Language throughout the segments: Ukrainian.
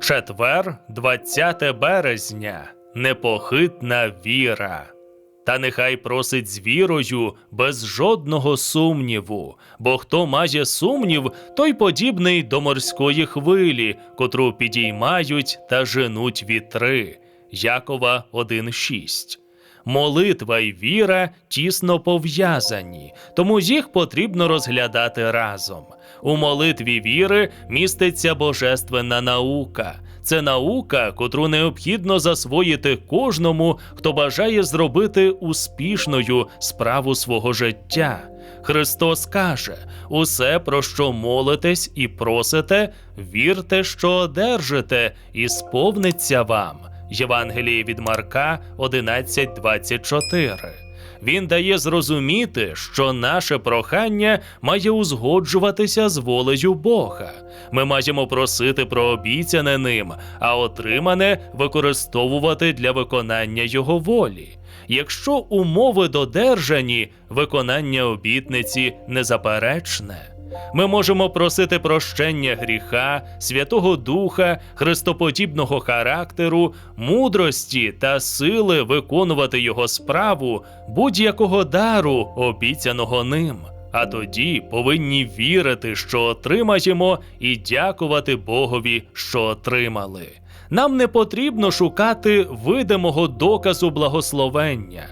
Четвер, 20 березня. Непохитна віра. Та нехай просить з вірою без жодного сумніву, бо хто має сумнів, той подібний до морської хвилі, котру підіймають та женуть вітри. Якова 1.6. Молитва й віра тісно пов'язані, тому їх потрібно розглядати разом. У молитві віри міститься божественна наука. Це наука, котру необхідно засвоїти кожному, хто бажає зробити успішною справу свого життя. Христос каже: усе, про що молитесь і просите, вірте, що одержите, і сповниться вам. Євангеліє від Марка 11.24. Він дає зрозуміти, що наше прохання має узгоджуватися з волею Бога. Ми маємо просити про обіцяне ним, а отримане використовувати для виконання його волі. Якщо умови додержані, виконання обітниці незаперечне. Ми можемо просити прощення гріха, Святого Духа, христоподібного характеру, мудрості та сили виконувати його справу, будь-якого дару, обіцяного ним. А тоді повинні вірити, що отримаємо, і дякувати Богові, що отримали. Нам не потрібно шукати видимого доказу благословення.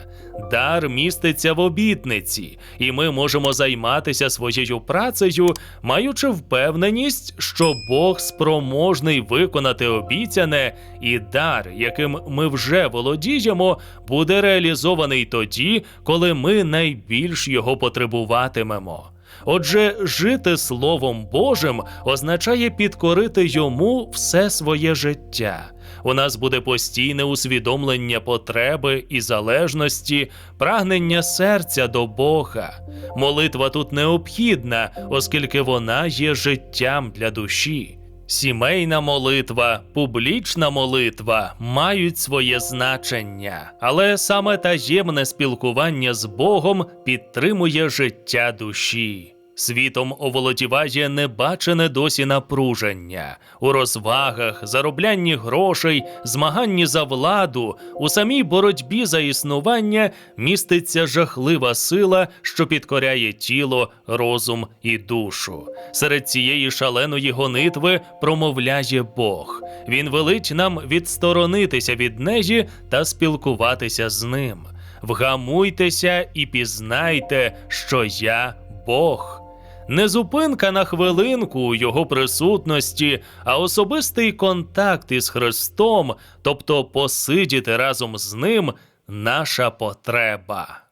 Дар міститься в обітниці, і ми можемо займатися своєю працею, маючи впевненість, що Бог спроможний виконати обіцяне, і дар, яким ми вже володіємо, буде реалізований тоді, коли ми найбільш його потребуватимемо. Отже, жити Словом Божим означає підкорити йому все своє життя. У нас буде постійне усвідомлення потреби і залежності, прагнення серця до Бога. Молитва тут необхідна, оскільки вона є життям для душі. Сімейна молитва, публічна молитва мають своє значення, але саме таємне спілкування з Богом підтримує життя душі. Світом оволодіває небачене досі напруження у розвагах, зароблянні грошей, змаганні за владу, у самій боротьбі за існування міститься жахлива сила, що підкоряє тіло, розум і душу. Серед цієї шаленої гонитви промовляє Бог. Він велить нам відсторонитися від неї та спілкуватися з ним. Вгамуйтеся і пізнайте, що я Бог. Не зупинка на хвилинку у його присутності, а особистий контакт із Христом, тобто посидіти разом з ним, наша потреба.